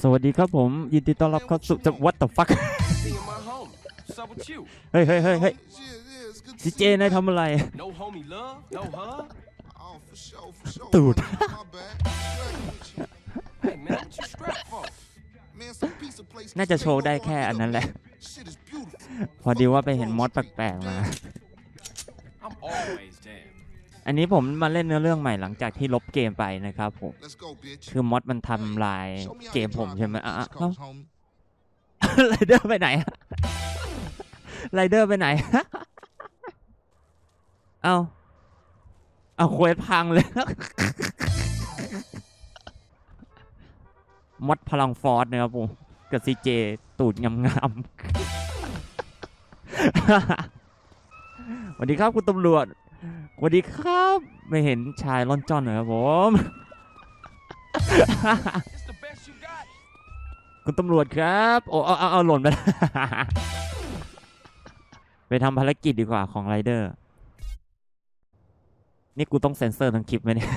สวัสดีครับผม ยินดีต้อนรับเข้าสู่จะ what the fuck เฮ้ยเฮ้ยเฮ้ยเฮ้ยซีเจนายทำอะไร ตูด น่าจะโชว์ได้แค่อันนั้นแหละ พอดีว่าไปเห็นมอสแปลกๆมา อันนี้ผมมาเล่นเนื้อเรื่องใหม่หลังจากที่ลบเกมไปนะครับผม Let's go, bitch. คือมอดมันทำลาย Show me how เกม you ผม drive ใช่ไหม the อะ East อะ Coast, homie. ไรเดอร์ไปไหนอะไรเดอร์ไปไหน เอ้าเอาเควสพังเลยมอดพลังฟอร์สนะครับผม กับซีเจ ตูดงามๆสวัสดีครับคุณตำรวจ สวัสดีครับ ไม่เห็นชายล่อนจ้อนเหรอครับผม คุณตำรวจครับ โอ้เอาเอาเอาหล่นไปแล้วไปทำภารกิจดีกว่าของไรเดอร์ นี่กูต้องเซ็นเซอร์ทั้งคลิปไหมเนี่ย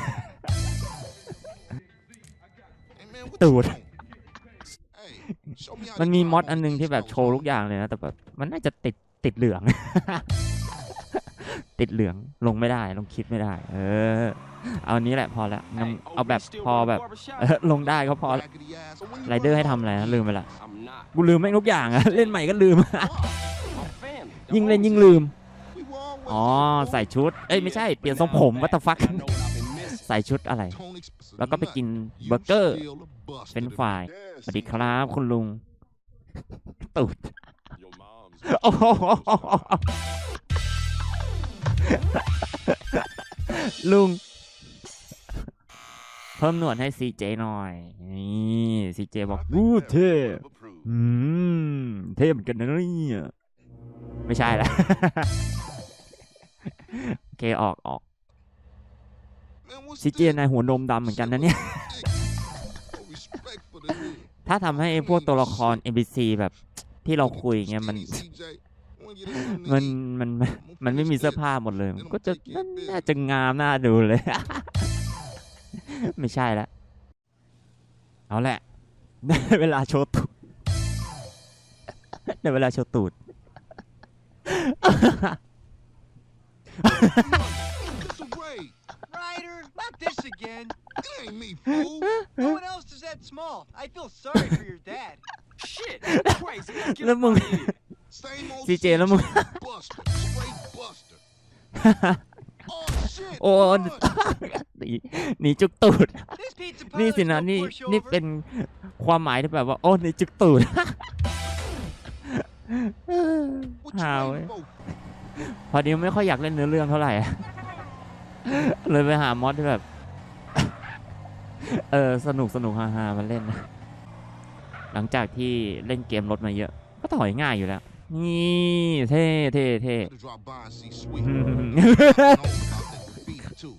Hey, man, what Dude. you want? Hey, show me how มันมีมอดอันนึงที่แบบโชว์ทุกอย่างเลยนะ แต่แบบ มันน่าจะติดติดเหลือง ติดเหลืองลงไม่ได้ลงคลิปไม่ได้ เออ เอาอันนี้แหละพอแล้วงั้น Hey, เอาแบบ OB still พอ run a แบบ barbershop? เออลงได้ก็พอ Raggedy ass. So when you ไรเดอร์ run ให้ off, ทำอะไรนะลืมไปละ I'm not. กูลืมแม่งทุกอย่างอะเล่นใหม่ก็ลืม My family. the ยิ่งเล่น homies ยิ่งลืม we were always อ๋อ there, boy. ใส่ชุด เอ้ยไม่ใช่เปลี่ยนทรงผม what the fuck ใส่ชุดอะไร Don't express แล้วก็ไป nothing. กิน You เบอร์เกอร์ still a buster เป็น to me. ฝ่ายสวัสดีครับคุณลุงตูด Your mom's โอ้โห ลุง เพิ่มหนวดให้ซีเจหน่อย นี่ซีเจบอก I think อู้ that เท่ would approve. อืม เท่เหมือนกันนะเนี่ยไม่ใช่ละโอเคออกออก Man, what's ซีเจ this? นายหัวนมดำเหมือนกันนะเนี่ย No respect for the hood. ถ้าทำให้ไอ้พวกตัวละคร NPC แบบที่เราคุยอย่างเงี้ยมัน CJ, when you done มัน need, มันมันมันไม่มีเสื้อผ้าหมดเลยมันก็จะน่าน่าจะงามน่าดูเลย ไม่ใช่ละเอาแหละได้เวลาโชว์ตูดได้เวลาโชว์ตูด It's a raid. Ryder, not this again. It ain't me, fool. No one else is that small. I feel sorry for your dad. Shit, you crazy. Let's get แล้ว up มึง out of here. Same old CJ แล้วมึง Buster. Straight Buster. Oh, shit. โอ้ run. หนีหนีจุกตูด This pizza นี่ parlor's สินะ no นี่ pushover. นี่เป็นความหมายที่แบบว่า โอ้หนีจุกตูด What you หา waiting เว้ย for? พอดีไม่ค่อยอยากเล่นเนื้อเรื่องเท่าไหร่อะเลยไปหามอดที่แบบ เออสนุกสนุกฮาๆมาเล่นนะหลังจากที่เล่นเกมรถมาเยอะ ก็ถอยง่ายอยู่แล้ว นี่เท่เท่เท่ Better drop by and see Sweet. อื Know ม about that graffiti, too.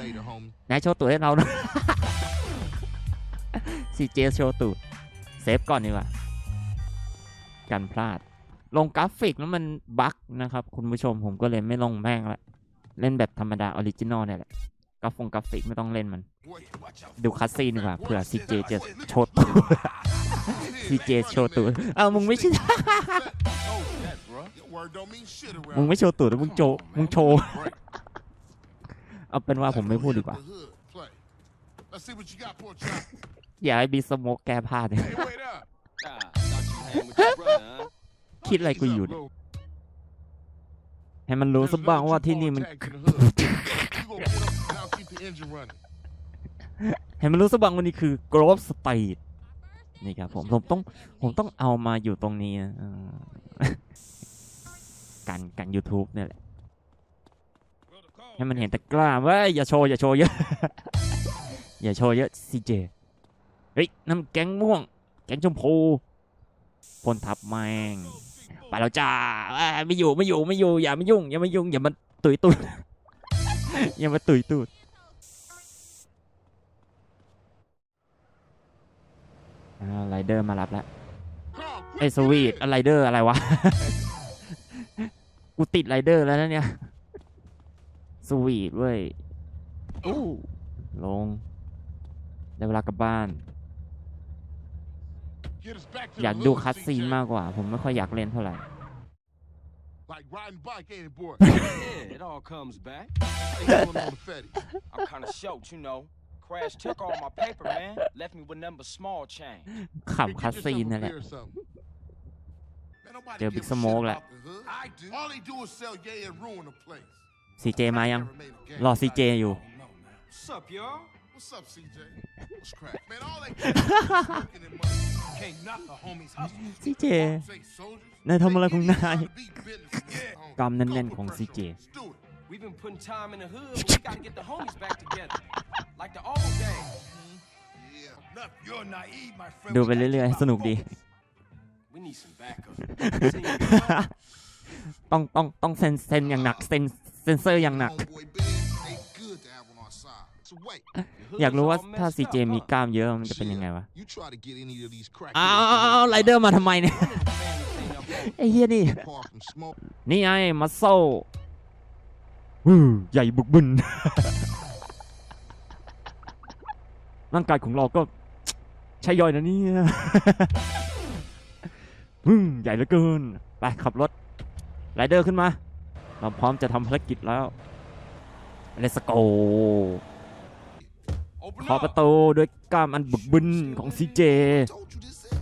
Later, homie. นายโชว์ตูดให้เราหนะซีเจโชว์ตูดเซฟก่อนดีกว่ากันพลาด ลงกราฟิกแล้วมันบั๊กนะครับ คุณผู้ชมผมก็เลยไม่ลงแม่งละ เล่นแบบธรรมดาออริจินอลเนี่ยแหละกราฟงกราฟิกไม่ต้องเล่นมัน ดูคัสซีนดีกว่าเผื่อซีเจจะโชว์ตูดซีเจโชว์ตูดอ้าวมึงไม่ใช่ มึงไม่โชว์ตูดแล้วมึงโชว์ Come on, มึง man. โชว์ Break. เอาเป็นว่าผมไม่พูดดีกว่า The hood, play. Let's see what you got, poor chap. อย่าให้บีสโมกแก้ผ้าเนี่ย Hey, wait up. Ah, thought you hang with your brother, huh? คิดอะไรกูอยู่ Ease เนี่ย up, bro. ให้มันรู้ There's สักบ้างว่า another ที่นี่มัน two-part tag to the hood. You gonna get up and I'll keep the engine running. ให้มันรู้สักบ้างว่านี่คือ Grove Street นี่ครับผมผมต้องผมต้องเอามาอยู่ตรงนี้นะเออ กันกัน YouTube เนี่ยแหละ ให้มันเห็นแต่กล้ามเว้ยอย่าโชว์ อย่าโชว์เยอะ อย่าโชว์เยอะซีเจเฮ้ยน้ำแกงม่วง แกงชมพูพลทับแมงไปแล้วจ้าไม่อยู่ไม่อยู่ไม่อยู่อย่ามายุ่งอย่ามายุ่งอย่ามาตุยตูดอย่ามาตุยตูดอ่าไรเดอร์มารับแล้วไอสวีทอะไรเดอร์อะไรวะ กูติดไรเดอร์แล้วนะเนี่ย สวีทเว้ยอู้ลง ได้เวลากลับบ้าน Get us back to อยาก the ดู hood, คัดซีน CJ. มากกว่า ผมไม่ค่อยอยากเล่นเท่าไหร่ Like riding bike, ain't it, boy? Yeah, it all comes back. Ain't going on the Fetty. I'm kind of short, you know. Crash took all my paper, man. Left me with number small change. ขำคัดซีนนั่นแหละ เจอบิ๊กสโมกแหละซีเจมายัง รอซีเจอยู่ ซีเจ นายทำอะไรของนายกำแน่นๆของซีเจ We've been putting time in the hood. We gotta get the homies back together. Like the old days. ดูไปเรื่อยๆ สนุกดี ต้องต้องต้องเซ็นเซ็นอย่างหนักเซ็นเซ็นเซอร์อย่างหนัก Homeboy band, they good to have on our side. So wait, the อยาก hood's รู้ว่า all ถ้า messed ซีเจ up, มี huh? กล้ามเยอะมันจะเป็นยังไงวะ you try to get any of these crack อ้าวไรเดอร์มาทำไมเนี่ย Family thing up on ไอ้เฮียนี่ Far from smoke. นี่ไงมัสโซวู้ใหญ่บึกบึนร่างกายของเราก็ใช่ย่อยนะเนี่ย วู้ใหญ่เหลือเกิน ไปขับรถไรเดอร์ขึ้นมา เราพร้อมจะทำภารกิจแล้ว Let's go Open ขอ up. ประตูด้วยกล้ามอันบึกบึนของซีเจ Told you this is.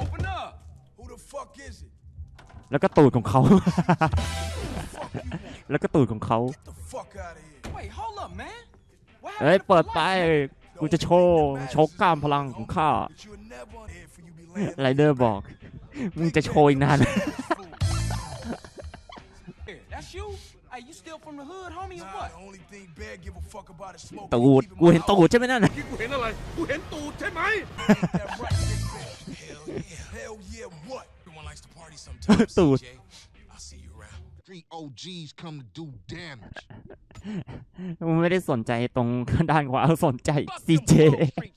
Open up. Who the fuck is it? แล้วก็ตูดของเขา แล้วก็ตูดของเขา Get the fuck out of here. Wait, hold up, man. What เฮ้ย happened to เปิด the ไป lights? กูจะโชว์ โชว์กล้ามพลังของข้า But you'll never here for you be laying ไรเดอร์บอก มึงจะโชว์อีกนาน Here, That's you? Hey, you still from the hood, homie, or Nah, what? the only thing Bear give a fuck about is smoke. ตูดกูเห็นตูดใช่ไหมนั่นน่ะ Ain't that right, Big Bear? Hell yeah, hell yeah, what? Everyone likes to party sometimes, Dude. CJ. I'll see you around. Three OGs come to do damage. มึงไม่ได้สนใจตรงด้านขวาสนใจซีเจ Grove Street going down.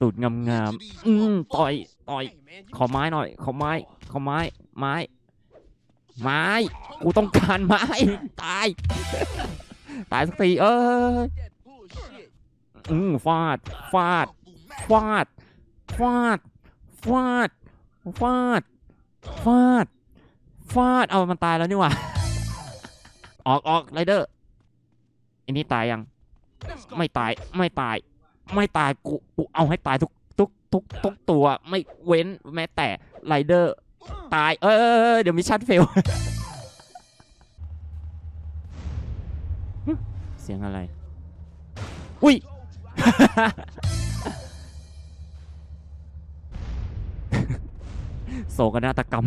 ตูดงามๆอืมต่อยต่อย ขอไม้หน่อย ขอไม้ ขอไม้ ไม้ ไม้ กูต้องการไม้ ตาย ตายสักที เอ้ย อืมฟาด ฟาด ฟาด ฟาด ฟาด ฟาด ฟาด ฟาด เอามันตายแล้วนี่หว่า ออกออกไรเดอร์อันนี้ตายยัง ไม่ตาย ไม่ตาย ไม่ตายกูกูเอาให้ตายทุกทุกทุกทุกตัวไม่เว้นแม้แต่ไรเดอร์ตายเออเดี๋ยวมิชชั่นเฟลเสียงอะไร อุ้ย โศกนาฏกรรม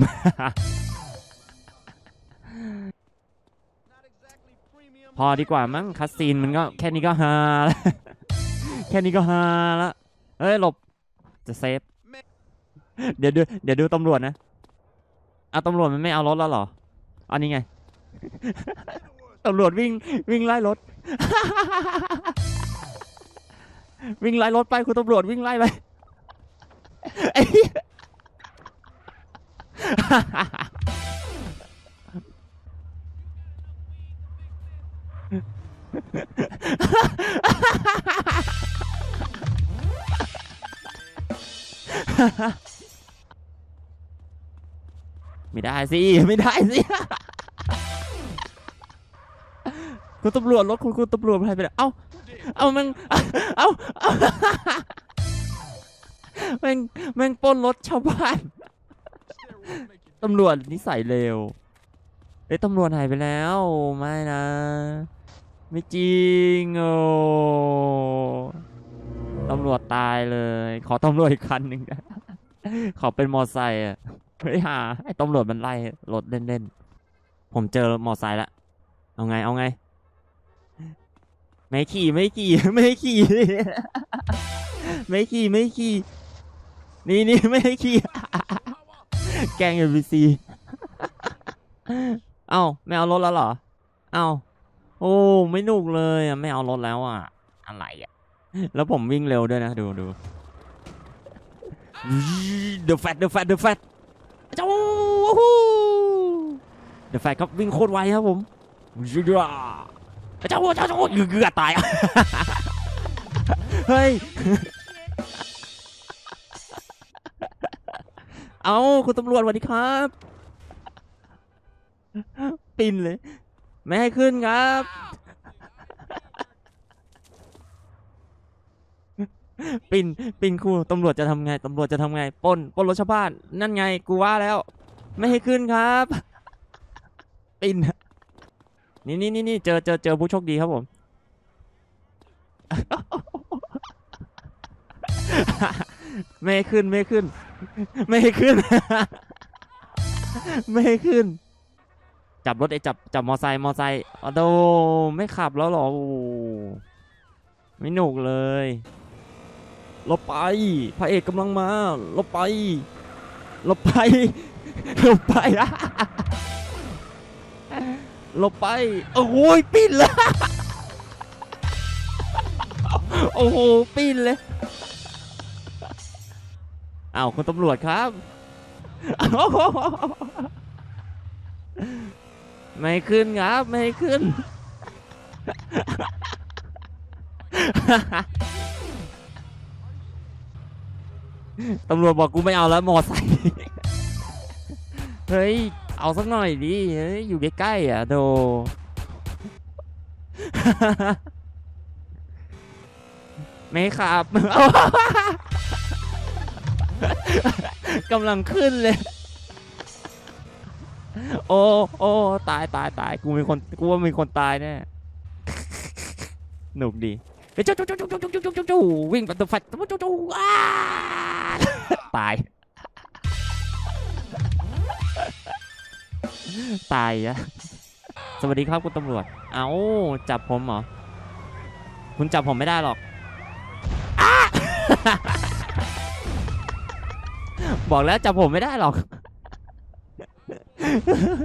Not exactly premium. พอดีกว่ามั้งคัสซีนมันก็แค่นี้ก็ฮาแล้ว แค่นี้ก็ฮาแล้วเฮ้ยหลบ จะเซฟ เดี๋ยวดู เดี๋ยวดูตำรวจนะอะตำรวจมันไม่เอารถแล้วเหรอ อันนี้ไง ตำรวจวิ่งวิ่งไล่รถ วิ่งไล่รถไปคุณตำรวจวิ่งไล่ไป ไม่ได้สิ ไม่ได้สิ คุณตำรวจรถคุณคุณตำรวจไปไหนไปไหนเอ้า เอ้าแม่งเอ้าเอ้าแม่งแม่งปล้นรถชาวบ้าน ตำรวจนิสัยเลวเอ้ยตำรวจหายไปแล้ว ไม่นะ ไม่จริงโอ้ ตำรวจตายเลย ขอตำรวจอีกคันหนึ่งนขอเป็นมอไซค์อะไม่หาไอ้ตำรวจมันไล่รถเล่นๆ ผมเจอมอไซค์ละ เอาไง เอาไง ไม่ขี่ไม่ขี่ไม่ขี่ ไม่ขี่ไม่ขี่ นี่นี่ไม่ขี่ แกล้ง NPC เอ้าไม่เอารถแล้วเหรอ เอ้า โอ้ ไม่นุกเลย ไม่เอารถแล้วอะ อะไรอะ แล้วผมวิ่งเร็วด้วยนะ ดูดู The Fat The Fat The Fat เจ้าเดอะแฟตครับวิ่งโคตรไวครับผมเจ้าเจ้าเจ้าเกือบตาย เฮ้ย เอาคุณตำรวจสวัสดีครับ ปินเลย ไม่ให้ขึ้นครับ ปินปินครูตำรวจจะทำไงตำรวจจะทำไงปล้นปล้นรถชาวบ้านนั่นไงกูว่าแล้ว ไม่ให้ขึ้นครับ ปินนี่นี่นี่นี่เจอเจอเจอผู้โชคดีครับผม ไม่ให้ขึ้นไม่ให้ขึ้น ไม่ให้ขึ้น ไม่ให้ขึ้น จับรถไอ้จับจับมอไซค์มอไซค์ออโดไม่ขับแล้วเหรอโอ้ไม่หนุกเลย ลบไป พระเอกกำลังมาลบไปลบไปลบไปลบไป โอ้โหปิ้นเลยโอ้โห ปิ้นเลยอ้าวคุณตำรวจครับ ไม่ขึ้นครับ ไม่ให้ขึ้น ตำรวจบอกกูไม่เอาแล้วมอไซค์ เฮ้ย เอาสักหน่อยดิเฮ้ยอยู่ใกล้ๆอะโด ไม่ขับกำลังขึ้นเลย โอ้โอ้ตายตายตายกูมีคนกูว่ามีคนตายแน่หนุกดี เฮ้ยจู้จู้จู้จู้จู้จู้จู้จู้จู้วิ่งประตูไฟจู้จู้จู้อ้าตาย ตายอะสวัสดีครับคุณตำรวจ เอาจับผมเหรอ คุณจับผมไม่ได้หรอก บอกแล้วจับผมไม่ได้หรอก